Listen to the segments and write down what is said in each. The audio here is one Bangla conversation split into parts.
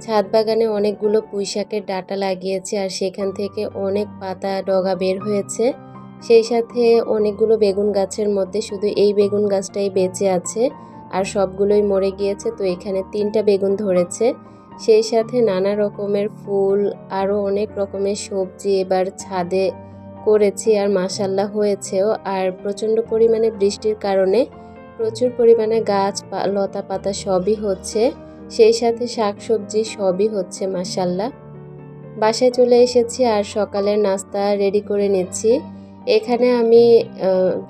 ছাদ বাগানে অনেকগুলো পুঁইশাকের ডাটা লাগিয়েছে আর সেখান থেকে অনেক পাতা ডগা বের হয়েছে। সেই সাথে অনেকগুলো বেগুন গাছের মধ্যে শুধু এই বেগুন গাছটাই বেঁচে আছে আর সবগুলোই মরে গিয়েছে। তো এখানে তিনটা বেগুন ধরেছে। সেই সাথে নানা রকমের ফুল আরও অনেক রকমের সবজি এবার ছাদে করেছি আর মাসাল্লাহ হয়েছেও। আর প্রচণ্ড পরিমাণে বৃষ্টির কারণে প্রচুর পরিমাণে গাছ লতা পাতা সবই হচ্ছে। সেই সাথে শাকসবজি সবই হচ্ছে মাসাল্লাহ বাসায় চলে এসেছি আর সকালের নাস্তা রেডি করে নিচ্ছি। এখানে আমি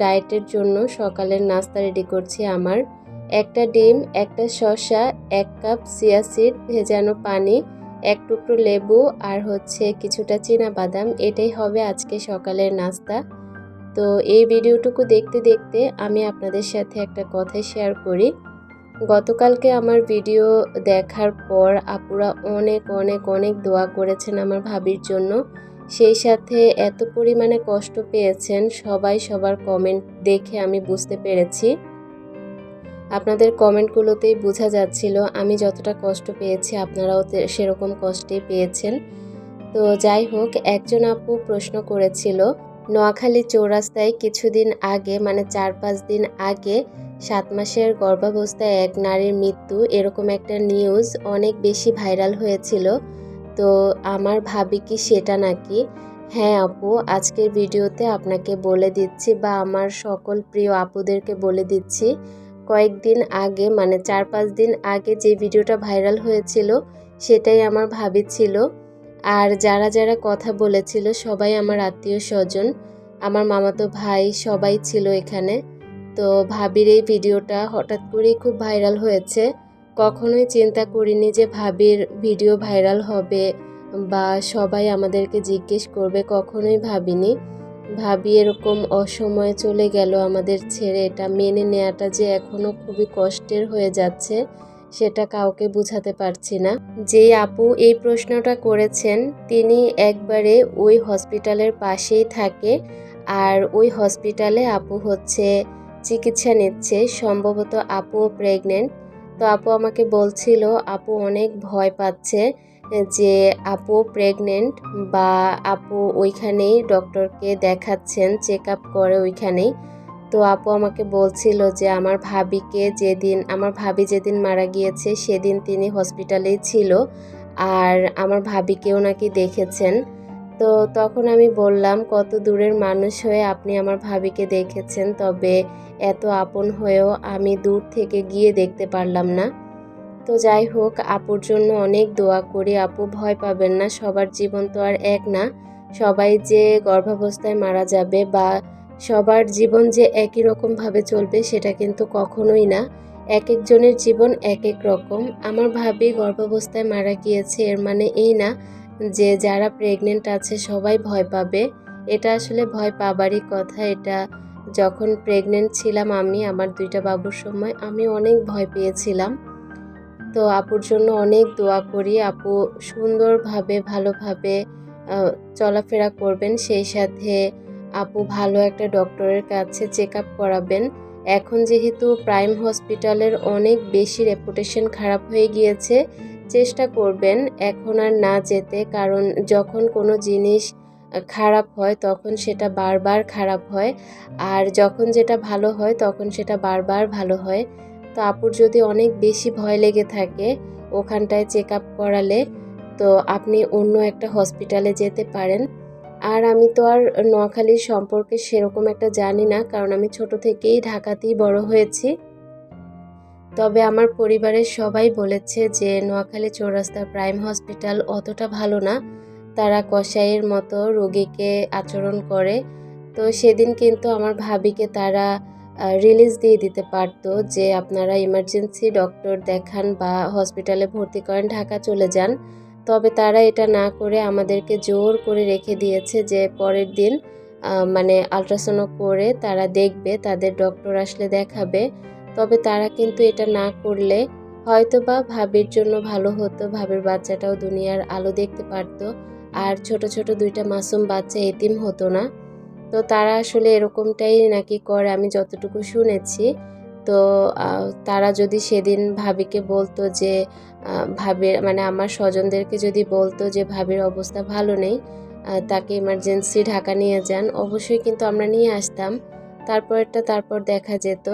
ডায়েটের জন্য সকালের নাস্তা রেডি করছি আমার। একটা ডিম, একটা শসা, এক কাপ চিয়া সিড ভেজানো পানি, এক টুকরো লেবু আর হচ্ছে কিছুটা চীনা বাদাম এটাই হবে আজকে সকালের নাস্তা। তো এই ভিডিওটুকু দেখতে দেখতে আমি আপনাদের সাথে একটা কথা শেয়ার করি। গতকালকে আমার ভিডিও দেখার পর আপুরা অনেক অনেক অনেক দোয়া করেছেন আমার ভাবির জন্য। সেই সাথে এত পরিমাণে কষ্ট পেয়েছেন, সবাই সবার কমেন্ট দেখে আমি বুঝতে পেরেছি। আপনাদের কমেন্টগুলোতেই বোঝা যাচ্ছিল, আমি যতটা কষ্ট পেয়েছি, আপনারাও সেরকম কষ্টই পেয়েছেন। তো যাই হোক, একজন আপু প্রশ্ন করেছিল, নোয়াখালী চৌরাস্তায় কিছুদিন আগে মানে চার, পাঁচ দিন আগে সাত মাসের গর্ভাবস্থায় এক নারীর মৃত্যু এরকম একটা নিউজ অনেক বেশি ভাইরাল হয়েছিল। তো আমার ভাবি কি সেটা নাকি? হ্যাঁ আপু, আজকের ভিডিওতে আপনাকে বলে দিচ্ছি বা আমার সকল প্রিয় আপুদেরকে বলে দিচ্ছি, কয়েকদিন আগে মানে চার পাঁচ দিন আগে যে ভিডিওটা ভাইরাল হয়েছিল, সেটাই আমার ভাবি ছিল। আর যারা যারা কথা বলেছিল, সবাই আমার আত্মীয় স্বজন, আমার মামাতো ভাই সবাই ছিল এখানে। তো ভাবির এই ভিডিওটা হঠাৎ করেই খুব ভাইরাল হয়েছে। কখনোই চিন্তা করিনি যে ভাবির ভিডিও ভাইরাল হবে বা সবাই আমাদেরকে জিজ্ঞেস করবে, কখনোই ভাবিনি। ভাবি এরকম অসময়ে চলে গেল আমাদের ছেড়ে, এটা মেনে নেওয়াটা যে এখনও খুবই কষ্টের হয়ে যাচ্ছে, সেটা কাউকে বুঝাতে পারছি না। যে আপু এই প্রশ্নটা করেছেন, তিনি একবারে ওই হসপিটালের পাশেই থাকে, আর ওই হসপিটালে আপু হচ্ছে চিকিৎসা নিচ্ছে, সম্ভবত আপুও প্রেগনেন্ট তো আপু আমাকে বলছিল, আপু অনেক ভয় পাচ্ছে যে আপু প্রেগনেন্ট বা আপু ওইখানেই ডক্টরকে দেখাচ্ছেন চেক আপ করে ওইখানেই। তো আপু আমাকে বলছিল যে, আমার ভাবিকে যেদিন, আমার ভাবি যেদিন মারা গিয়েছে, সেদিন তিনি হসপিটালেই ছিল, আর আমার ভাবিকেও নাকি দেখেছেন। তো তখন আমি বললাম, কত দূরের মানুষ হয়ে আপনি আমার ভাবিকে দেখেছেন, তবে এত আপন হয়েও আমি দূর থেকে গিয়ে দেখতে পারলাম না। তো যাই হোক, আপুর জন্য অনেক দোয়া করি, আপু ভয় পাবেন না, সবার জীবন তো আর এক না। সবাই যে গর্ভাবস্থায় মারা যাবে বা সবার জীবন যে একই রকমভাবে চলবে, সেটা কিন্তু কখনোই না। এক একজনের জীবন এক এক রকম। আমার ভাবি গর্ভাবস্থায় মারা গিয়েছে, এর মানে এই না যে যারা প্রেগনেন্ট আছে সবাই ভয় পাবে। এটা আসলে ভয় পাবারই কথা, এটা যখন প্রেগনেন্ট ছিলাম আমি, আমার দুইটা বাবুর সময়, আমি অনেক ভয় পেয়েছিলাম। তো আপুর জন্য অনেক দোয়া করি, আপু সুন্দরভাবে, ভালোভাবে চলাফেরা করবেন। সেই সাথে আপু ভালো একটা ডক্টরের কাছে চেক আপ করাবেন। এখন যেহেতু প্রাইম হসপিটালের অনেক বেশি রেপুটেশন খারাপ হয়ে গিয়েছে চেষ্টা করবেন এখন আর না যেতে, কারণ যখন কোনো জিনিস খারাপ হয় তখন সেটা বারবার খারাপ হয়। আর যখন যেটা ভালো হয় তখন সেটা বারবার ভালো হয়। তো আপুর যদি অনেক বেশি ভয় লেগে থাকে ওখানটায় চেক আপ করালে, তো আপনি অন্য একটা হসপিটালে যেতে পারেন। আর আমি তো আর নোয়াখালীর সম্পর্কে সেরকম একটা জানি না, কারণ আমি ছোট থেকেই ঢাকাতেই বড় হয়েছি। তবে আমার পরিবারের সবাই বলেছে যে নোয়াখালী চৌরাস্তা প্রাইম হসপিটাল অতটা ভালো না। তারা কসাইয়ের মতো রোগীকে আচরণ করে। তো সেদিন কিন্তু আমার ভাবিকে তারা রিলিজ দিয়ে দিতে পারতো যে আপনারা ইমার্জেন্সি ডক্টর দেখান বা হসপিটালে ভর্তি করেন, ঢাকা চলে যান। তবে তারা এটা না করে আমাদেরকে জোর করে রেখে দিয়েছে যে পরের দিন মানে আলট্রাসাউন্ড করে তারা দেখবে, তাদের ডক্টর আসলে দেখাবে। তবে তারা কিন্তু এটা না করলে হয়তো বা ভাবির জন্য ভালো হতো, ভাবির বাচ্চাটাও দুনিয়ার আলো দেখতে পারতো আর ছোট ছোট দুইটা মাসুম বাচ্চা এতিম হতো না। তো তারা আসলে এরকমটাই নাকি করে, আমি যতটুকু শুনেছি। তো তারা যদি সেদিন ভাবিকে বলতো যে ভাবির মানে আমার স্বজনদেরকে যদি বলতো যে, ভাবির অবস্থা ভালো নেই তাকে ইমার্জেন্সি ঢাকা নিয়ে যান, অবশ্যই কিন্তু আমরা নিয়ে আসতাম। তারপরটা তারপর দেখা যেত।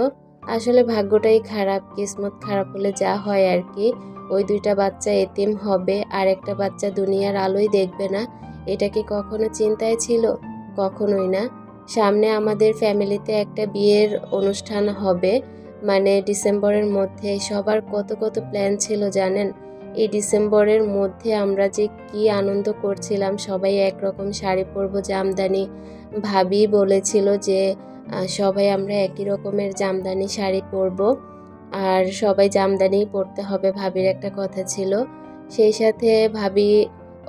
আসলে ভাগ্যটাই খারাপ, কিসমত খারাপ হলে যা হয় আর কি ওই দুইটা বাচ্চা এতিম হবে, আর একটা বাচ্চা দুনিয়ার আলোই দেখবে না। এটা কি কখনো চিন্তায় ছিল? কখনোই না। সামনে আমাদের ফ্যামিলিতে একটা বিয়ের অনুষ্ঠান হবে মানে ডিসেম্বরের মধ্যে। সবার কত কত প্ল্যান ছিল জানেন? এই ডিসেম্বরের মধ্যে আমরা যে কি আনন্দ করছিলাম, সবাই একরকম শাড়ি পরবো, জামদানি। ভাবি বলেছিল যে সবাই আমরা একই রকমের জামদানি শাড়ি পরবো। আর সবাই জামদানি পরতে হবে ভাবির একটা কথা ছিল। সেই সাথে ভাবি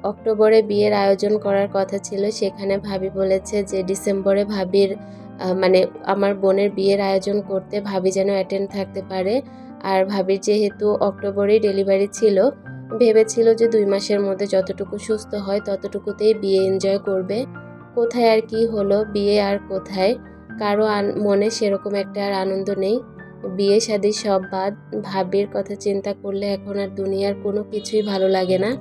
অক্টোবরে বিয়ের আয়োজন করার কথা ছিল। সেখানে ভাবি বলেছে যে ডিসেম্বরে ভাবির মানে আমার বোনের বিয়ের আয়োজন করতে ভাবি যেন অ্যাটেন্ড থাকতে পারে। আর ভাবির যেহেতু অক্টোবরেই ডেলিভারি ছিল, ভেবেছিল যে দুই মাসের মধ্যে যতটুকু সুস্থ হয় ততটুকুতেই বিয়ে এনজয় করবে। কোথায় আর কি হলো, বিয়ে আর কোথায়? কারও মনে সেরকম একটা আর আনন্দ নেই। বিয়ে, শাদি সব বাদ, ভাবির কথা চিন্তা করলে এখন আর দুনিয়ার কোনো কিছুই ভালো লাগে না।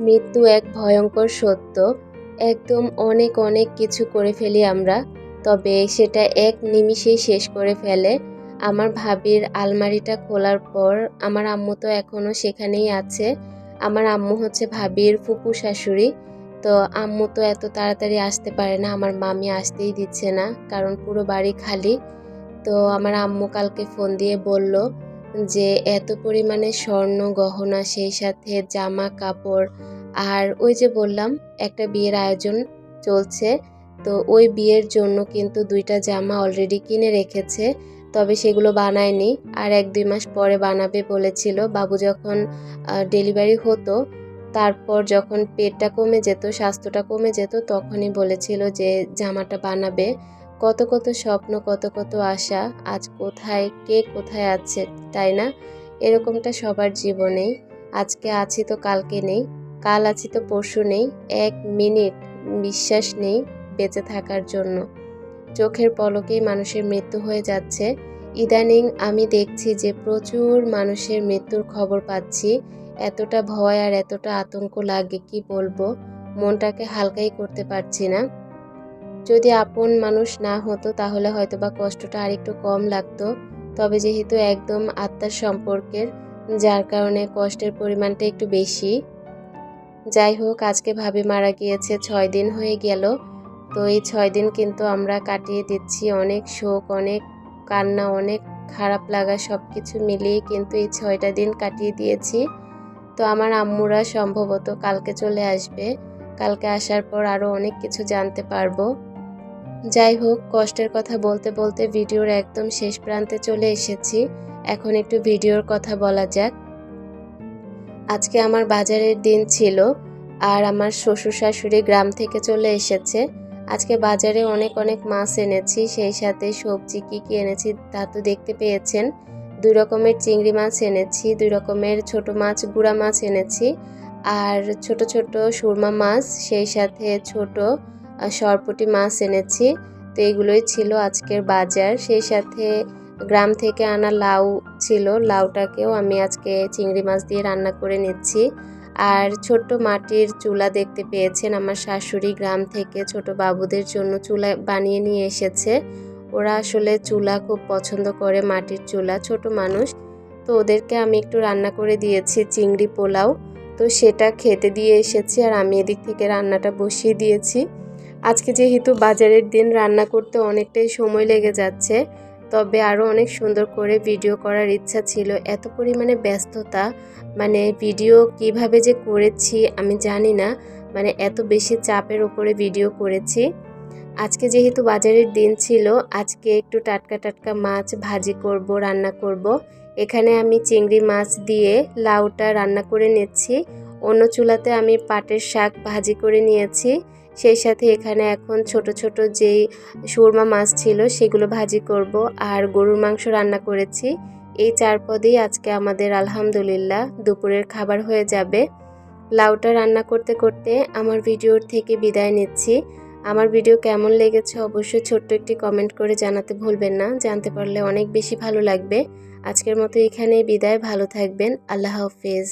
মৃত্যু এক ভয়ঙ্কর সত্য। একদম অনেক অনেক কিছু করে ফেলি আমরা, তবে সেটা এক নিমিষেই শেষ করে ফেলে। আমার ভাবির আলমারিটা খোলার পর আমার আম্মু তো এখনও সেখানেই আছে। আমার আম্মু হচ্ছে ভাবির ফুপু শাশুড়ি। তো আম্মু তো এত তাড়াতাড়ি আসতে পারে না, আমার মামি আসতেই দিচ্ছে না, কারণ পুরো বাড়ি খালি। তো আমার আম্মু কালকে ফোন দিয়ে বলল যে এত পরিমাণে স্বর্ণ, গহনা, সেই সাথে জামা, কাপড় আর ওই যে বললাম, একটা বিয়ের আয়োজন চলছে। তো ওই বিয়ের জন্য কিন্তু দুইটা জামা অলরেডি কিনে রেখেছে, তবে সেগুলো বানায়নি। আর এক দুই মাস পরে বানাবে বলেছিল, বাবু যখন ডেলিভারি হতো তারপর যখন পেটটা কমে যেত, স্বাস্থ্যটা কমে যেত, তখনই বলেছিল যে জামাটা বানাবে। কত কত স্বপ্ন, কত কত আশা, আজ কোথায়, কে কোথায় আছে, তাই না? এরকমটা সবার জীবনেই। আজকে আছি তো কালকে নেই, কাল আছি তো পরশু নেই, এক মিনিট বিশ্বাস নেই বেঁচে থাকার জন্য। চোখের পলকেই মানুষের মৃত্যু হয়ে যাচ্ছে। ইদানিং আমি দেখছি যে প্রচুর মানুষের মৃত্যুর খবর পাচ্ছি। এতটা ভয় আর এতটা আতঙ্ক লাগে, কি বলব? মনটাকে হালকাই করতে পারছি না। যদি আপন মানুষ না হতো, তাহলে হয়তো বা কষ্টটা আরেকটু কম লাগতো। তবে যেহেতু একদম আত্মার সম্পর্কের, যার কারণে কষ্টের পরিমাণটা একটু বেশি। যাই হোক, আজকে ভাবি মারা গিয়েছে, ছয় দিন হয়ে গেল। তো এই ছয় দিন কিন্তু আমরা কাটিয়ে দিচ্ছি অনেক শোক, অনেক কান্না, অনেক খারাপ লাগা সব কিছু মিলিয়ে কিন্তু এই ছয়টা দিন কাটিয়ে দিয়েছি। তো আমার আম্মুরা সম্ভবত কালকে চলে আসবে। কালকে আসার পর আরও অনেক কিছু জানতে পারব। যাই হোক, কষ্টের কথা বলতে বলতে ভিডিওর একদম শেষ প্রান্তে চলে এসেছি। এখন একটু ভিডিওর কথা বলা যাক। আজকে আমার বাজারের দিন ছিল আর আমার শ্বশুর শাশুড়ি গ্রাম থেকে চলে এসেছে। আজকে বাজারে অনেক অনেক মাছ এনেছি, সেই সাথে সবজি কী কী এনেছি তা তো দেখতে পেয়েছেন। দুই রকমের চিংড়ি মাছ এনেছি, দুই রকমের ছোট মাছ, গুঁড়া মাছ এনেছি আর ছোট ছোট সুরমা মাছ, সেই সাথে ছোট সরপুঁটি মাছ এনেছি। তো এগুলোই ছিল আজকের বাজার। সেই সাথে গ্রাম থেকে আনা লাউ ছিল, লাউটাকেও আমি আজকে চিংড়ি মাছ দিয়ে রান্না করে নিচ্ছি। আর ছোট্ট মাটির চুলা দেখতে পেয়েছেন, আমার শাশুড়ি গ্রাম থেকে ছোট বাবুদের জন্য চুলা বানিয়ে নিয়ে এসেছে। ওরা আসলে চুলা খুব পছন্দ করে, মাটির চুলা, ছোট মানুষ। তো ওদেরকে আমি একটু রান্না করে দিয়েছি, চিংড়ি পোলাও। তো সেটা খেতে দিয়ে এসেছি আর আমি এদিক থেকে রান্নাটা বসিয়ে দিয়েছি। আজকে যেহেতু বাজারের দিন, রান্না করতে অনেকটাই সময় লেগে যাচ্ছে। তবে আরও অনেক সুন্দর করে ভিডিও করার ইচ্ছা ছিল। এত পরিমাণে ব্যস্ততা মানে ভিডিও কীভাবে যে করেছি আমি জানি না। মানে এত বেশি চাপের ওপরে ভিডিও করেছি। আজকে যেহেতু বাজারের দিন ছিল, আজকে একটু টাটকা টাটকা মাছ ভাজি করব, রান্না করব। এখানে আমি চিংড়ি মাছ দিয়ে লাউটা রান্না করে নিচ্ছি। অন্য চুলাতে আমি পাটের শাক ভাজি করে নিয়েছি। সেই সাথে এখানে এখন ছোট ছোট যেই সুরমা মাছ ছিল, সেগুলো ভাজি করব আর গরুর মাংস রান্না করেছি। এই চার পদেই আজকে আমাদের আলহামদুলিল্লাহ দুপুরের খাবার হয়ে যাবে। লাউটা রান্না করতে করতে আমার ভিডিওর থেকে বিদায় নিচ্ছি। আমার ভিডিও কেমন লেগেছে অবশ্যই ছোট্ট একটি কমেন্ট করে জানাতে ভুলবেন না। জানতে পারলে অনেক বেশি ভালো লাগবে। আজকের মতো এখানেই বিদায়। ভালো থাকবেন। আল্লাহ হাফেজ।